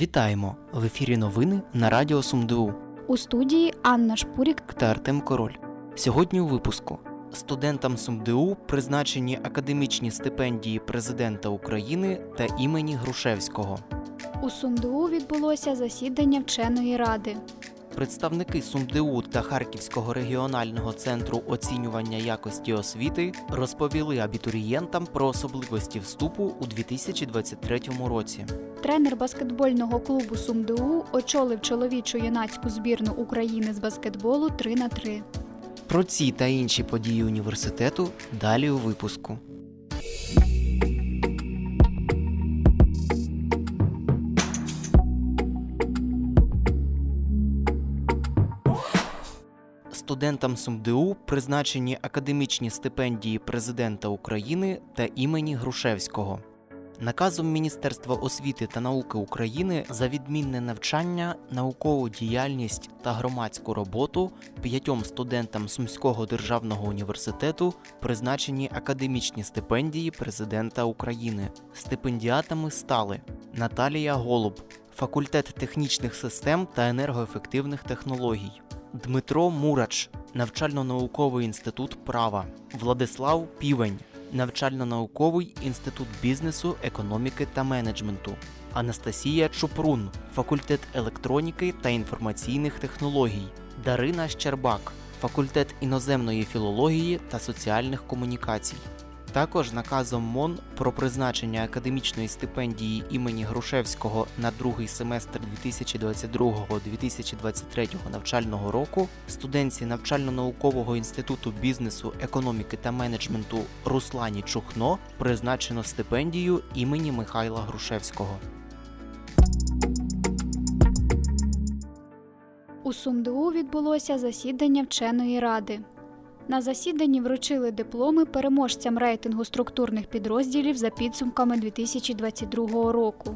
Вітаємо! В ефірі новини на Радіо СумДУ У студії Анна Шпурік. та Артем Король. Сьогодні у випуску студентам СумДУ призначені академічні стипендії президента України та імені Грушевського. У СумДУ відбулося засідання вченої ради. Представники СумДУ та Харківського регіонального центру оцінювання якості освіти розповіли абітурієнтам про особливості вступу у 2023 році. Тренер баскетбольного клубу СумДУ очолив чоловічу юнацьку збірну України з баскетболу 3 на 3 Про ці та інші події університету далі у випуску. Студентам СумДУ призначені академічні стипендії президента України та імені Грушевського. Наказом Міністерства освіти та науки України за відмінне навчання, наукову діяльність та громадську роботу п'ятьом студентам Сумського державного університету призначені академічні стипендії президента України. Стипендіатами стали Наталія Голуб, факультет технічних систем та енергоефективних технологій, Дмитро Мурач, навчально-науковий інститут права, Владислав Півень, навчально-науковий інститут бізнесу, економіки та менеджменту. Анастасія Чупрун, факультет електроніки та інформаційних технологій, Дарина Щербак, факультет іноземної філології та соціальних комунікацій. Також наказом МОН про призначення академічної стипендії імені Грушевського на другий семестр 2022-2023 навчального року студентці навчально-наукового інституту бізнесу, економіки та менеджменту Руслані Чухно призначено стипендію імені Михайла Грушевського. У СумДУ відбулося засідання вченої ради. На засіданні вручили дипломи переможцям рейтингу структурних підрозділів за підсумками 2022 року.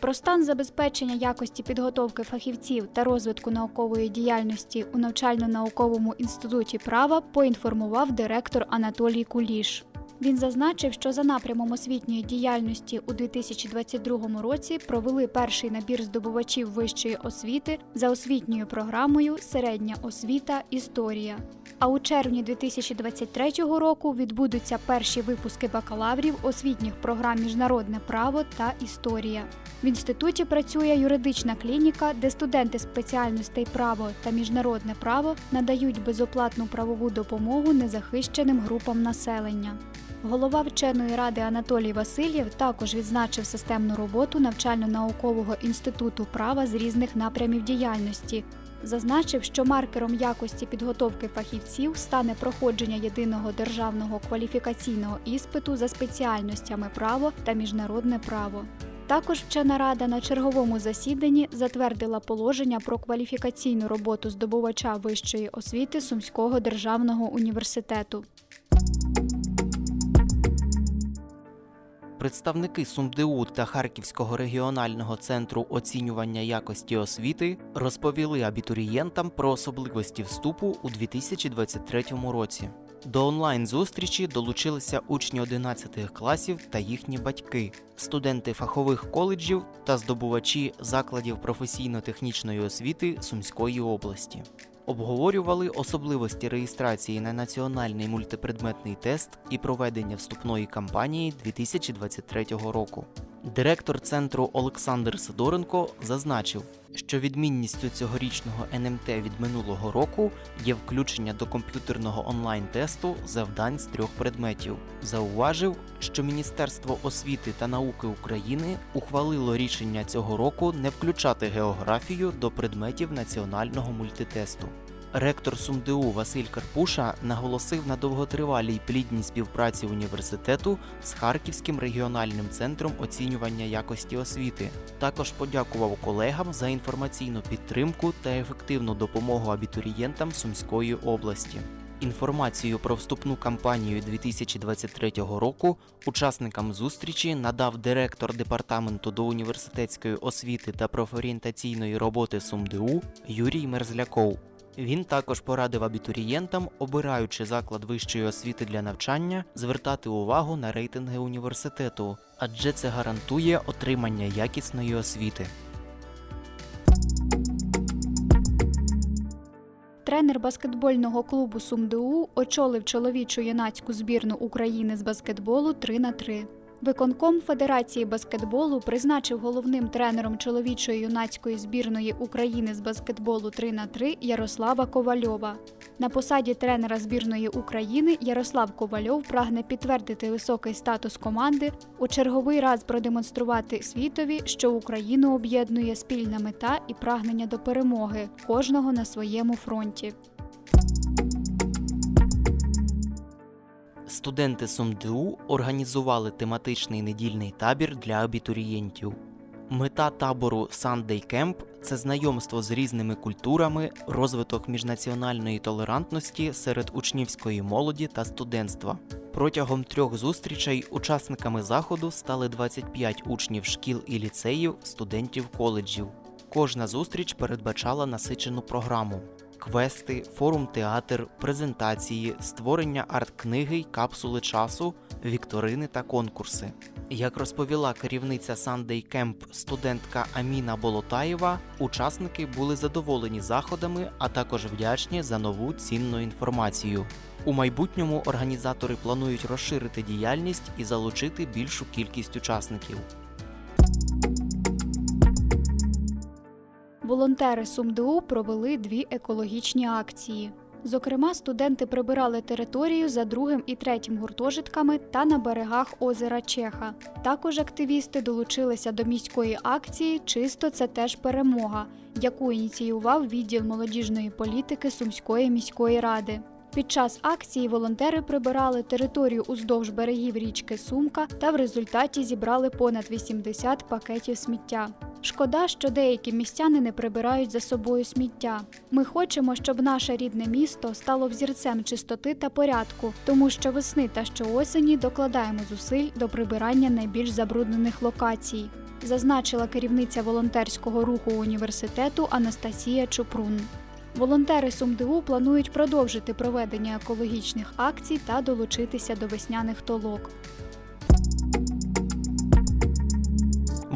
Про стан забезпечення якості підготовки фахівців та розвитку наукової діяльності у навчально-науковому інституті права поінформував директор Анатолій Куліш. Він зазначив, що за напрямом освітньої діяльності у 2022 році провели перший набір здобувачів вищої освіти за освітньою програмою Середня освіта Історія. А у червні 2023 року відбудуться перші випуски бакалаврів освітніх програм Міжнародне право та історія. В інституті працює юридична клініка, де студенти спеціальностей право та міжнародне право надають безоплатну правову допомогу незахищеним групам населення. Голова вченої ради Анатолій Васильєв також відзначив системну роботу навчально-наукового інституту права з різних напрямів діяльності. Зазначив, що маркером якості підготовки фахівців стане проходження єдиного державного кваліфікаційного іспиту за спеціальностями право та міжнародне право. Також вчена рада на черговому засіданні затвердила положення про кваліфікаційну роботу здобувача вищої освіти Сумського державного університету. Представники СумДУ та Харківського регіонального центру оцінювання якості освіти розповіли абітурієнтам про особливості вступу у 2023 році. До онлайн-зустрічі долучилися учні 11 класів та їхні батьки, студенти фахових коледжів та здобувачі закладів професійно-технічної освіти Сумської області. Обговорювали особливості реєстрації на національний мультипредметний тест і проведення вступної кампанії 2023 року. Директор центру Олександр Сидоренко зазначив, що відмінністю цьогорічного НМТ від минулого року є включення до комп'ютерного онлайн-тесту завдань з трьох предметів. Зауважив, що Міністерство освіти та науки України ухвалило рішення цього року не включати географію до предметів національного мультитесту. Ректор СумДУ Василь Карпуша наголосив на довготривалій плідній співпраці університету з Харківським регіональним центром оцінювання якості освіти. Також подякував колегам за інформаційну підтримку та ефективну допомогу абітурієнтам Сумської області. Інформацію про вступну кампанію 2023 року учасникам зустрічі надав директор департаменту до університетської освіти та профорієнтаційної роботи СумДУ Юрій Мерзляков. Він також порадив абітурієнтам, обираючи заклад вищої освіти для навчання, звертати увагу на рейтинги університету, адже це гарантує отримання якісної освіти. Тренер баскетбольного клубу Сумдеу очолив чоловічу юнацьку збірну України з баскетболу 3 на 3 Виконком Федерації баскетболу призначив головним тренером чоловічої юнацької збірної України з баскетболу 3 на 3 Ярослава Ковальова. На посаді тренера збірної України Ярослав Ковальов прагне підтвердити високий статус команди, у черговий раз продемонструвати світові, що Україну об'єднує спільна мета і прагнення до перемоги кожного на своєму фронті. Студенти СумДУ організували тематичний недільний табір для абітурієнтів. Мета табору Sunday Camp – це знайомство з різними культурами, розвиток міжнаціональної толерантності серед учнівської молоді та студентства. Протягом трьох зустрічей учасниками заходу стали 25 учнів шкіл і ліцеїв, студентів коледжів. Кожна зустріч передбачала насичену програму: квести, форум-театр, презентації, створення арт-книги й капсули часу, вікторини та конкурси. Як розповіла керівниця Sunday Camp студентка Аміна Болотаєва, учасники були задоволені заходами, а також вдячні за нову цінну інформацію. У майбутньому організатори планують розширити діяльність і залучити більшу кількість учасників. Волонтери СумДУ провели дві екологічні акції. Зокрема, студенти прибирали територію за другим і третім гуртожитками та на берегах озера Чеха. Також активісти долучилися до міської акції Чисто це теж перемога, яку ініціював відділ молодіжної політики Сумської міської ради. Під час акції волонтери прибирали територію уздовж берегів річки Сумка та в результаті зібрали понад 80 пакетів сміття. Шкода, що деякі містяни не прибирають за собою сміття. Ми хочемо, щоб наше рідне місто стало взірцем чистоти та порядку, тому що весни та щоосені докладаємо зусиль до прибирання найбільш забруднених локацій, зазначила керівниця волонтерського руху університету Анастасія Чупрун. Волонтери СумДУ планують продовжити проведення екологічних акцій та долучитися до весняних толок.